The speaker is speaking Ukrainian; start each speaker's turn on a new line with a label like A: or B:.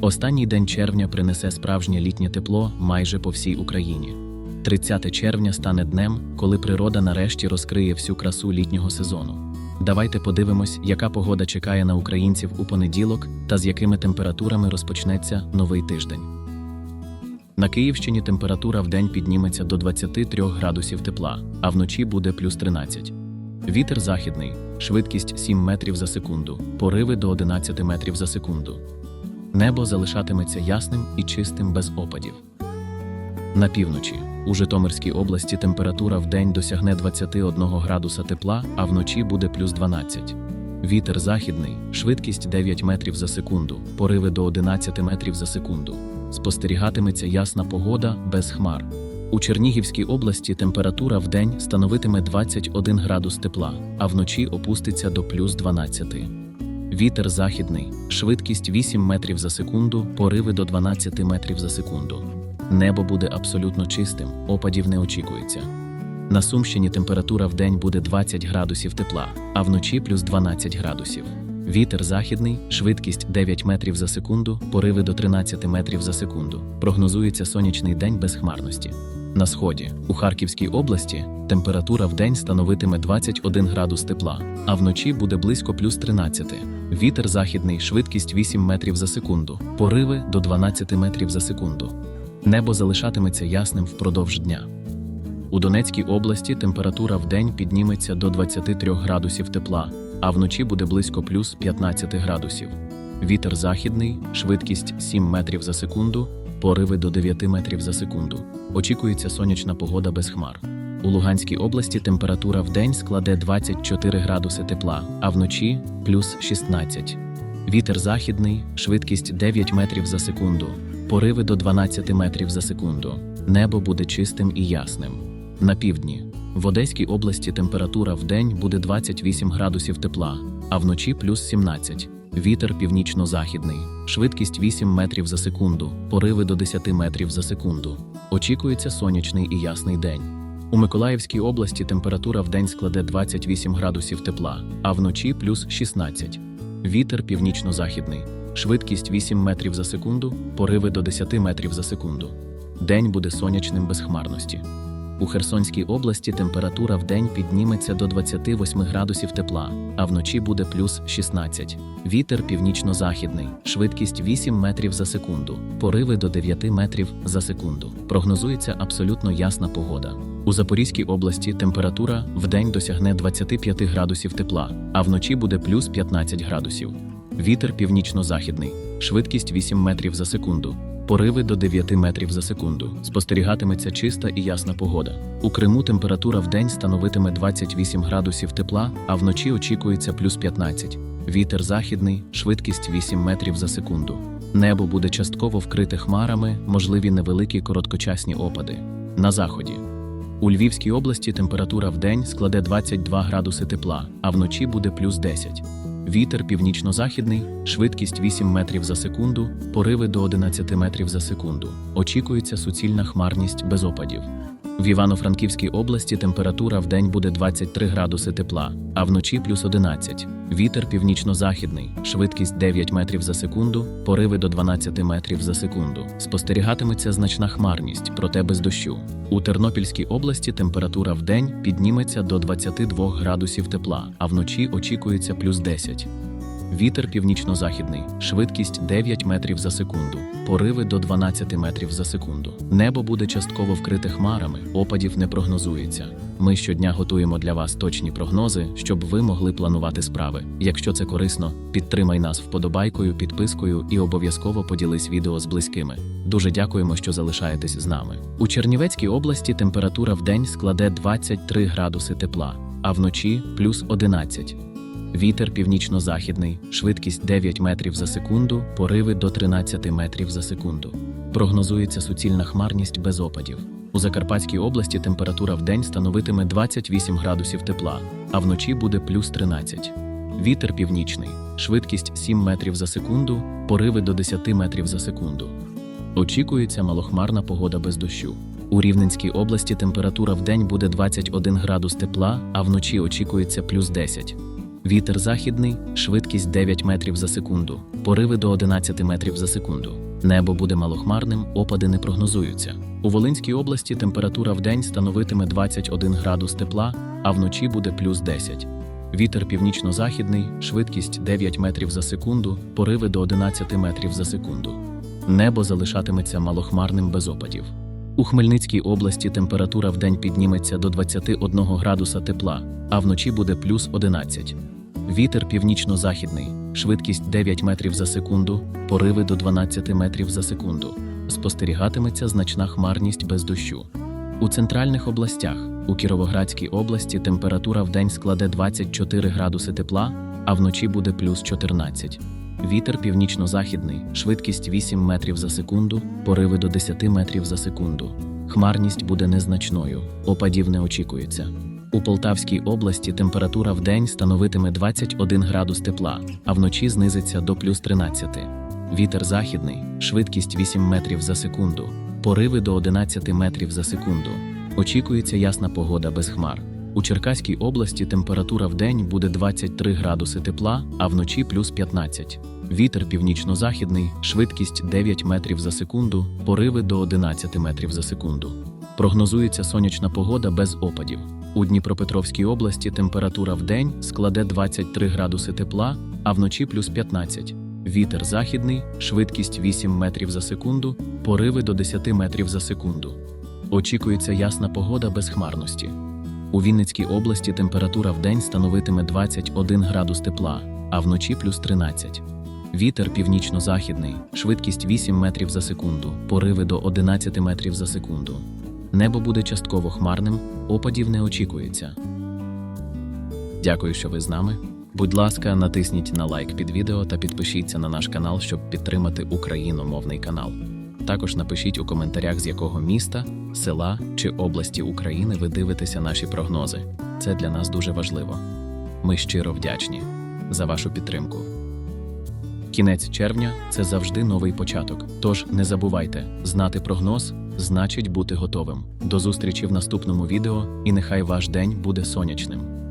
A: Останній день червня принесе справжнє літнє тепло майже по всій Україні. 30 червня стане днем, коли природа нарешті розкриє всю красу літнього сезону. Давайте подивимось, яка погода чекає на українців у понеділок та з якими температурами розпочнеться новий тиждень. На Київщині температура в день підніметься до 23 градусів тепла, а вночі буде плюс 13. Вітер західний, швидкість 7 метрів за секунду, пориви до 11 метрів за секунду. Небо залишатиметься ясним і чистим без опадів. На півночі у Житомирській області температура в день досягне 21 градуса тепла, а вночі буде плюс 12. Вітер західний, швидкість 9 метрів за секунду, пориви до 11 метрів за секунду. Спостерігатиметься ясна погода без хмар. У Чернігівській області температура в день становитиме 21 градус тепла, а вночі опуститься до плюс 12. Вітер західний, швидкість 8 метрів за секунду, пориви до 12 метрів за секунду. Небо буде абсолютно чистим, опадів не очікується. На Сумщині температура в день буде 20 градусів тепла, а вночі плюс 12 градусів. Вітер західний, швидкість 9 метрів за секунду, пориви до 13 метрів за секунду. Прогнозується сонячний день без хмарності. На сході, у Харківській області, температура в день становитиме 21 градус тепла, а вночі буде близько плюс 13. Вітер західний, швидкість 8 метрів за секунду, пориви до 12 метрів за секунду. Небо залишатиметься ясним впродовж дня. У Донецькій області температура в день підніметься до 23 градусів тепла, а вночі буде близько плюс 15 градусів. Вітер західний, швидкість 7 метрів за секунду, пориви до 9 метрів за секунду. Очікується сонячна погода без хмар. У Луганській області температура в день складе 24 градуси тепла, а вночі плюс 16. Вітер західний, швидкість 9 метрів за секунду, пориви до 12 метрів за секунду. Небо буде чистим і ясним. На півдні. В Одеській області температура в день буде 28 градусів тепла, а вночі плюс 17. Вітер північно-західний, швидкість 8 метрів за секунду, пориви до 10 метрів за секунду. Очікується сонячний і ясний день. У Миколаївській області температура в день складе 28 градусів тепла, а вночі плюс 16. Вітер північно-західний, швидкість 8 метрів за секунду, пориви до 10 метрів за секунду. День буде сонячним без хмарності. У Херсонській області температура в день підніметься до 28 градусів тепла, а вночі буде плюс 16. Вітер північно-західний, швидкість 8 метрів за секунду, пориви до 9 метрів за секунду. Прогнозується абсолютно ясна погода. У Запорізькій області температура в день досягне 25 градусів тепла, а вночі буде плюс 15 градусів. Вітер північно-західний, швидкість 8 метрів за секунду, пориви до 9 метрів за секунду. Спостерігатиметься чиста і ясна погода. У Криму температура в день становитиме 28 градусів тепла, а вночі очікується плюс 15. Вітер західний, швидкість 8 метрів за секунду. Небо буде частково вкрите хмарами, можливі невеликі короткочасні опади. На заході. У Львівській області температура в день складе 22 градуси тепла, а вночі буде плюс 10. Вітер північно-західний, швидкість 8 метрів за секунду, пориви до 11 метрів за секунду. Очікується суцільна хмарність без опадів. В Івано-Франківській області температура в день буде 23 градуси тепла, а вночі плюс 11. Вітер північно-західний, швидкість 9 метрів за секунду, пориви до 12 метрів за секунду. Спостерігатиметься значна хмарність, проте без дощу. У Тернопільській області температура в день підніметься до 22 градусів тепла, а вночі очікується плюс 10. Вітер північно-західний, швидкість 9 метрів за секунду, пориви до 12 метрів за секунду. Небо буде частково вкрите хмарами, опадів не прогнозується. Ми щодня готуємо для вас точні прогнози, щоб ви могли планувати справи. Якщо це корисно, підтримай нас вподобайкою, підпискою і обов'язково поділись відео з близькими. Дуже дякуємо, що залишаєтесь з нами. У Чернівецькій області температура в день складе 23 градуси тепла, а вночі плюс 11. Вітер північно-західний, швидкість 9 метрів за секунду, пориви до 13 метрів за секунду. Прогнозується суцільна хмарність без опадів. У Закарпатській області температура в день становитиме 28 градусів тепла, а вночі буде плюс 13. Вітер північний, швидкість 7 метрів за секунду, пориви до 10 метрів за секунду. Очікується малохмарна погода без дощу. У Рівненській області температура в день буде 21 градус тепла, а вночі очікується плюс 10. Вітер західний, швидкість 9 метрів за секунду, пориви до 11 метрів за секунду. Небо буде малохмарним, опади не прогнозуються. У Волинській області температура в день становитиме 21 градус тепла, а вночі буде плюс 10. Вітер північно-західний, швидкість 9 метрів за секунду, пориви до 11 метрів за секунду. Небо залишатиметься малохмарним без опадів. У Хмельницькій області температура в день підніметься до 21 градуса тепла, а вночі буде плюс 11. Вітер північно-західний, швидкість 9 метрів за секунду, пориви до 12 метрів за секунду. Спостерігатиметься значна хмарність без дощу. У центральних областях у Кіровоградській області температура в день складе 24 градуси тепла, а вночі буде плюс 14. Вітер північно-західний, швидкість 8 метрів за секунду, пориви до 10 метрів за секунду. Хмарність буде незначною, опадів не очікується. У Полтавській області температура в день становитиме 21 градус тепла, а вночі знизиться до плюс 13. Вітер західний, швидкість 8 метрів за секунду, пориви до 11 метрів за секунду. Очікується ясна погода без хмар. У Черкаській області температура в день буде 23 градуси тепла, а вночі плюс 15. Вітер північно-західний, швидкість 9 метрів за секунду, пориви до 11 метрів за секунду. Прогнозується сонячна погода без опадів. У Дніпропетровській області температура в день складе 23 градуси тепла, а вночі плюс 15. Вітер західний, швидкість 8 метрів за секунду, пориви до 10 метрів за секунду. Очікується ясна погода без хмарності. У Вінницькій області температура в день становитиме 21 градус тепла, а вночі плюс 13. Вітер північно-західний, швидкість 8 метрів за секунду, пориви до 11 метрів за секунду. Небо буде частково хмарним, опадів не очікується. Дякую, що ви з нами. Будь ласка, натисніть на лайк під відео та підпишіться на наш канал, щоб підтримати україномовний канал. Також напишіть у коментарях, з якого міста, села чи області України ви дивитеся наші прогнози. Це для нас дуже важливо. Ми щиро вдячні за вашу підтримку. Кінець червня це завжди новий початок. Тож не забувайте, знати прогноз значить бути готовим. До зустрічі в наступному відео, і нехай ваш день буде сонячним.